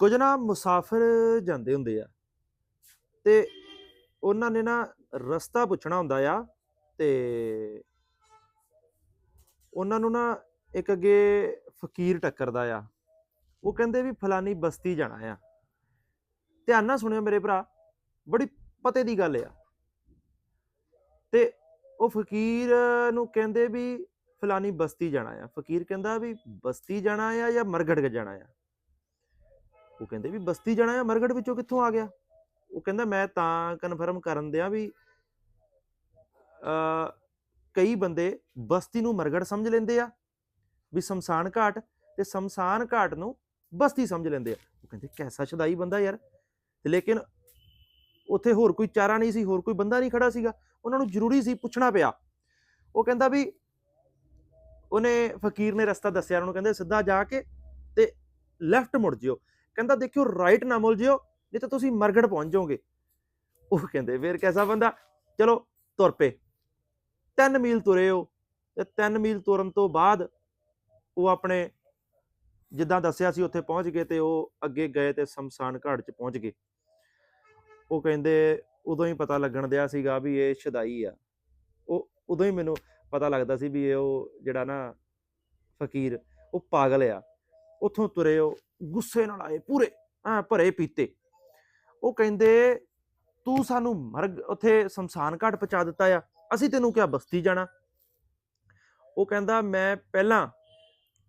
ਕੁਝ ਨਾ ਮੁਸਾਫ਼ਰ ਜਾਂਦੇ ਹੁੰਦੇ ਆ। ਤੇ ਉਹਨਾਂ ਨੇ ਨਾ ਰਸਤਾ ਪੁੱਛਣਾ ਹੁੰਦਾ ਆ ਤੇ ਉਹਨਾਂ ਨੂੰ ਨਾ ਇੱਕ ਅੱਗੇ ਫਕੀਰ ਟੱਕਰਦਾ ਆ। ਉਹ ਕਹਿੰਦੇ ਵੀ ਫਲਾਨੀ ਬਸਤੀ ਜਾਣਾ ਆ। ਧਿਆਨ ਨਾਲ ਸੁਣਿਓ ਮੇਰੇ ਭਰਾ, ਬੜੀ ਪਤੇ ਦੀ ਗੱਲ ਆ। ਤੇ ਉਹ ਫਕੀਰ ਨੂੰ ਕਹਿੰਦੇ ਵੀ ਫਲਾਨੀ ਬਸਤੀ ਜਾਣਾ ਆ। ਫਕੀਰ ਕਹਿੰਦਾ ਵੀ ਬਸਤੀ ਜਾਣਾ ਆ ਜਾਂ ਮਰਗੜ ਕੇ ਜਾਣਾ ਆ। ਉਹ ਕਹਿੰਦੇ ਵੀ ਬਸਤੀ ਜਾਣਾ ਆ ਮਰਗੜ ਵਿੱਚੋਂ ਕਿੱਥੋਂ ਆ ਗਿਆ? ਉਹ ਕਹਿੰਦਾ ਮੈਂ ਤਾਂ ਕਨਫਰਮ ਕਰਨ ਦਿਆਂ ਵੀ ਅ ਕਈ ਬੰਦੇ ਬਸਤੀ ਨੂੰ ਮਰਗੜ ਸਮਝ ਲੈਂਦੇ ਆ, ਵੀ ਸ਼ਮਸ਼ਾਨ ਘਾਟ ਤੇ ਸ਼ਮਸ਼ਾਨ ਘਾਟ ਨੂੰ ਬਸਤੀ ਸਮਝ ਲੈਂਦੇ ਆ। ਉਹ ਕਹਿੰਦੇ ਕੈਸਾ ਸ਼ਦਾਈ ਬੰਦਾ ਯਾਰ। ਤੇ ਲੇਕਿਨ ਉੱਥੇ ਹੋਰ ਕੋਈ ਚਾਰਾ ਨਹੀਂ ਸੀ, ਹੋਰ ਕੋਈ ਬੰਦਾ ਨਹੀਂ ਖੜਾ ਸੀਗਾ। ਉਹਨਾਂ ਨੂੰ ਜ਼ਰੂਰੀ ਸੀ ਪੁੱਛਣਾ ਪਿਆ। ਉਹ ਕਹਿੰਦਾ ਵੀ ਉਹਨੇ ਫਕੀਰ ਨੇ ਰਸਤਾ ਦੱਸਿਆ, ਉਹਨੂੰ ਕਹਿੰਦੇ ਸਿੱਧਾ ਜਾ ਕੇ ਤੇ ਲੈਫਟ ਮੁੜ ਜਿਓ। ਕਹਿੰਦਾ ਦੇਖਿਓ ਰਾਈਟ ਨਾ ਮੁੜ ਜਿਓ, ਨਹੀਂ ਤਾਂ ਤੁਸੀਂ ਮਰਗੜ ਪਹੁੰਚ ਜਾਓਗੇ। ਉਹ ਕਹਿੰਦੇ ਫੇਰ ਕੈਸਾ ਬੰਦਾ? ਚਲੋ ਤੁਰ ਪਏ। 3 ਮੀਲ ਤੁਰੇ ਉਹ, ਤੇ 3 ਮੀਲ ਤੁਰਨ ਤੋਂ ਬਾਅਦ ਉਹ ਆਪਣੇ ਜਿੱਦਾਂ ਦੱਸਿਆ ਸੀ ਉੱਥੇ ਪਹੁੰਚ ਗਏ ਤੇ ਉਹ ਅੱਗੇ ਗਏ ਤੇ ਸ਼ਮਸ਼ਾਨ ਘਾਟ 'ਚ ਪਹੁੰਚ ਗਏ। ਉਹ ਕਹਿੰਦੇ ਉਦੋਂ ਹੀ ਪਤਾ ਲੱਗਣ ਦਿਆ ਸੀਗਾ ਵੀ ਇਹ ਸ਼ਦਾਈ ਆ। ਉਹ ਉਦੋਂ ਹੀ ਮੈਨੂੰ ਪਤਾ ਲੱਗਦਾ ਸੀ ਵੀ ਇਹ ਉਹ ਜਿਹੜਾ ਨਾ ਫਕੀਰ, ਉਹ ਪਾਗਲ ਆ। ਉੱਥੋਂ ਤੁਰੇ ਉਹ, ਗੁੱਸੇ ਨਾਲ ਆਏ ਪੂਰੇ ਆ ਭਰੇ ਪੀਤੇ। ਉਹ ਕਹਿੰਦੇ, ਤੂੰ ਸਾਨੂੰ ਮਰਗ, ਉੱਥੇ ਸ਼ਮਸ਼ਾਨ ਘਾਟ ਪਹੁੰਚਾ ਦਿੱਤਾ ਆ, ਅਸੀਂ ਤੈਨੂੰ ਕਿਹਾ ਬਸਤੀ ਜਾਣਾ। ਉਹ ਕਹਿੰਦਾ, ਮੈਂ ਪਹਿਲਾਂ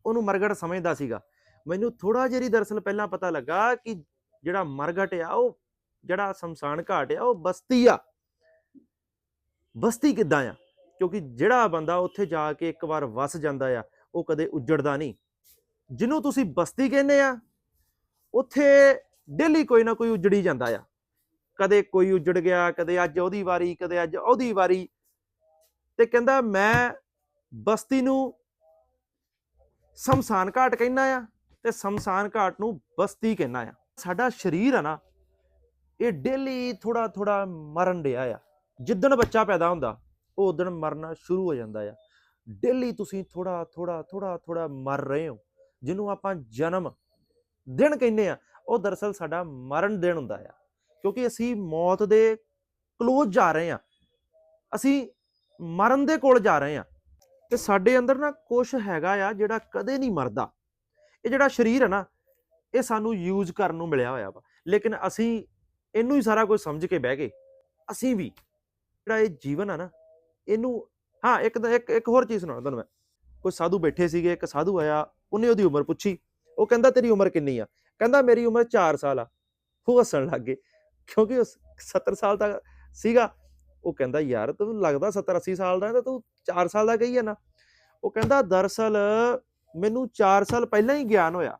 ਉਹਨੂੰ ਮਰਗਟ ਸਮਝਦਾ ਸੀਗਾ। ਮੈਨੂੰ ਥੋੜਾ ਜਿਹਾ ਹੀ ਦਰਸਲ ਪਹਿਲਾਂ ਪਤਾ ਲੱਗਾ ਕਿ ਜਿਹੜਾ ਮਰਗਟ ਆ, ਉਹ ਜਿਹੜਾ ਸ਼ਮਸ਼ਾਨ ਘਾਟ ਆ, ਉਹ ਬਸਤੀ ਆ। ਬਸਤੀ ਕਿੱਦਾਂ ਆ? ਕਿਉਂਕਿ ਜਿਹੜਾ ਬੰਦਾ ਉੱਥੇ ਜਾ ਕੇ ਇੱਕ ਵਾਰ ਵਸ ਜਾਂਦਾ ਆ, ਉਹ ਕਦੇ ਉੱਜੜਦਾ ਨਹੀਂ। ਜਿਹਨੂੰ ਤੁਸੀਂ ਬਸਤੀ ਕਹਿੰਦੇ ਆ, ਉੱਥੇ ਡੇਲੀ ਕੋਈ ਨਾ ਕੋਈ ਉੱਜੜੀ ਜਾਂਦਾ ਆ। ਕਦੇ ਕੋਈ ਉੱਜੜ ਗਿਆ, ਕਦੇ ਅੱਜ ਉਹਦੀ ਵਾਰੀ, ਕਦੇ ਅੱਜ ਉਹਦੀ ਵਾਰੀ। ਤੇ ਕਹਿੰਦਾ, ਮੈਂ ਬਸਤੀ ਨੂੰ ਸ਼ਮਸ਼ਾਨ ਘਾਟ ਕਹਿੰਦਾ ਆ ਤੇ ਸ਼ਮਸ਼ਾਨ ਘਾਟ ਨੂੰ ਬਸਤੀ ਕਹਿੰਦਾ ਆ। ਸਾਡਾ ਸਰੀਰ ਆ ਨਾ, ਇਹ ਡੇਲੀ ਥੋੜਾ ਥੋੜਾ ਮਰਨ ਰਿਹਾ ਆ। ਜਿੱਦਣ ਬੱਚਾ ਪੈਦਾ ਹੁੰਦਾ, ਉਹ ਦਿਨ ਮਰਨਾ ਸ਼ੁਰੂ ਹੋ ਜਾਂਦਾ ਆ। ਡੇਲੀ ਤੁਸੀਂ ਥੋੜਾ ਥੋੜਾ ਥੋੜਾ ਥੋੜਾ ਮਰ ਰਹੇ ਹੋ। ਜਿਹਨੂੰ ਆਪਾਂ ਜਨਮ ਦਿਨ ਕਹਿੰਦੇ ਆ ਉਹ ਦਰਅਸਲ ਸਾਡਾ ਮਰਨ ਦਿਨ ਹੁੰਦਾ ਆ। ਕਿਉਂਕਿ ਅਸੀਂ ਮੌਤ ਦੇ ਕਲੋਜ਼ ਜਾ ਰਹੇ ਆ ਅਸੀਂ ਮਰਨ ਦੇ ਕੋਲ ਜਾ ਰਹੇ ਆ ਤੇ ਸਾਡੇ ਅੰਦਰ ਨਾ ਕੁਝ ਹੈਗਾ ਆ ਜਿਹੜਾ ਕਦੇ ਨਹੀਂ ਮਰਦਾ। ਇਹ ਜਿਹੜਾ ਸਰੀਰ ਹੈ ਨਾ, ਇਹ ਸਾਨੂੰ ਯੂਜ਼ ਕਰਨ ਨੂੰ ਮਿਲਿਆ ਹੋਇਆ ਵਾ। ਲੇਕਿਨ ਅਸੀਂ ਇਹਨੂੰ ਹੀ ਸਾਰਾ ਕੁਝ ਸਮਝ ਕੇ ਬਹਿ ਗਏ। ਅਸੀਂ ਵੀ, ਜਿਹੜਾ ਇਹ ਜੀਵਨ ਆ ਨਾ, ਇਹਨੂੰ, ਹਾਂ, ਇੱਕ ਤਾਂ ਇੱਕ ਇੱਕ ਹੋਰ ਚੀਜ਼ ਸੁਣਾਉਣਾ ਤੁਹਾਨੂੰ ਮੈਂ। ਕੋਈ ਸਾਧੂ ਬੈਠੇ ਸੀਗੇ, ਇੱਕ ਸਾਧੂ ਆਇਆ ਉਹਨੇ ਉਹਦੀ ਉਮਰ ਪੁੱਛੀ। ਉਹ ਕਹਿੰਦਾ, ਤੇਰੀ ਉਮਰ ਕਿੰਨੀ ਆ? ਕਹਿੰਦਾ, ਮੇਰੀ ਉਮਰ 4 ਸਾਲ ਆ। ਉਹ ਹੱਸਣ ਲੱਗ ਗਏ। ਕਿਉਂਕਿ ਉਹ 70 ਸਾਲ ਦਾ ਸੀਗਾ। ਉਹ ਕਹਿੰਦਾ, ਯਾਰ, ਤੈਨੂੰ ਲੱਗਦਾ 70 80 ਸਾਲ ਦਾ ਤਾਂ ਤੂੰ 4 ਸਾਲ ਦਾ ਕਹੀ ਨਾ? ਉਹ ਕਹਿੰਦਾ ਦਰਅਸਲ ਮੈਨੂੰ 4 ਸਾਲ ਪਹਿਲਾਂ ਹੀ ਗਿਆਨ ਹੋਇਆ।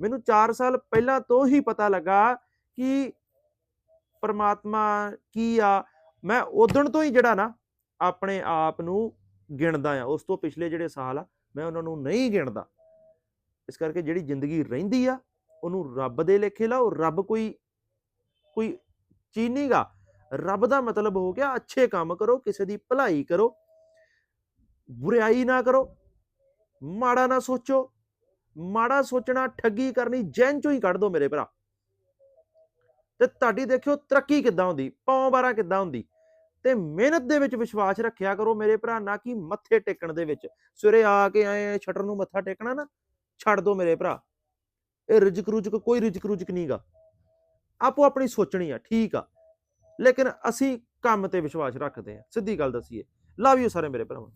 ਮੈਨੂੰ 4 ਸਾਲ ਪਹਿਲਾਂ ਤੋਂ ਹੀ ਪਤਾ ਲੱਗਾ ਕਿ ਪਰਮਾਤਮਾ ਕੀ ਆ। ਮੈਂ ਉਦਣ ਤੋਂ ਹੀ ਜਿਹੜਾ ਨਾ ਆਪਣੇ ਆਪ ਨੂੰ ਗਿਣਦਾ ਆ। ਉਸ ਤੋਂ ਪਿਛਲੇ ਜਿਹੜੇ ਸਾਲ ਆ, ਮੈਂ ਉਹਨਾਂ ਨੂੰ ਨਹੀਂ ਗਿਣਦਾ। ਇਸ ਕਰਕੇ ਜਿਹੜੀ ਜ਼ਿੰਦਗੀ ਰਹਿੰਦੀ ਆ, ਉਹਨੂੰ ਰੱਬ ਦੇ ਲੇਖੇ ਲਾਓ, ਰੱਬ ਕੋਈ ਕੋਈ ਚੀਜ਼ ਨਹੀਂਗਾ ਰੱਬ ਦਾ ਮਤਲਬ ਹੋ ਗਿਆ ਅੱਛੇ ਕੰਮ ਕਰੋ, ਕਿਸੇ ਦੀ ਭਲਾਈ ਕਰੋ, ਬੁਰਾਈ ਨਾ ਕਰੋ, ਮਾੜਾ ਨਾ ਸੋਚੋ, ਮਾੜਾ ਸੋਚਣਾ ਠੱਗੀ ਕਰਨੀ ਜੈਨ ਚੋਂ ਹੀ ਕੱਢ ਦੋ ਮੇਰੇ ਭਰਾ। ਤੇ ਤੁਹਾਡੀ ਦੇਖਿਓ ਤਰੱਕੀ ਕਿੱਦਾਂ ਹੁੰਦੀ ਪੌਂ ਬਾਰਾ ਕਿੱਦਾਂ ਹੁੰਦੀ। ਤੇ ਮਿਹਨਤ ਦੇ ਵਿੱਚ ਵਿਸ਼ਵਾਸ ਰੱਖਿਆ ਕਰੋ ਮੇਰੇ ਭਰਾ, ਨਾ ਕਿ ਮੱਥੇ ਟੇਕਣ ਦੇ ਵਿੱਚ। ਸਵੇਰੇ ਆ ਕੇ ਆਏ ਛਟਰ ਨੂੰ ਮੱਥਾ ਟੇਕਣਾ ਨਾ ਛੱਡ ਦੋ ਮੇਰੇ ਭਰਾ। ਇਹ ਰਿਜਕ ਰੁਜਕ ਕੋਈ ਰਿਜਕ ਰੁਜਕ ਨਹੀਂਗਾ ਆਪੋ ਆਪਣੀ ਸੋਚਣੀ ਆ, ਠੀਕ ਆ। ਲੇਕਿਨ ਅਸੀਂ ਕੰਮ ਤੇ ਵਿਸ਼ਵਾਸ ਰੱਖਦੇ ਆ। ਸਿੱਧੀ ਗੱਲ ਦਸੀਏ। ਲਵ ਯੂ ਸਾਰੇ ਮੇਰੇ ਭਰਾਵਾਂ।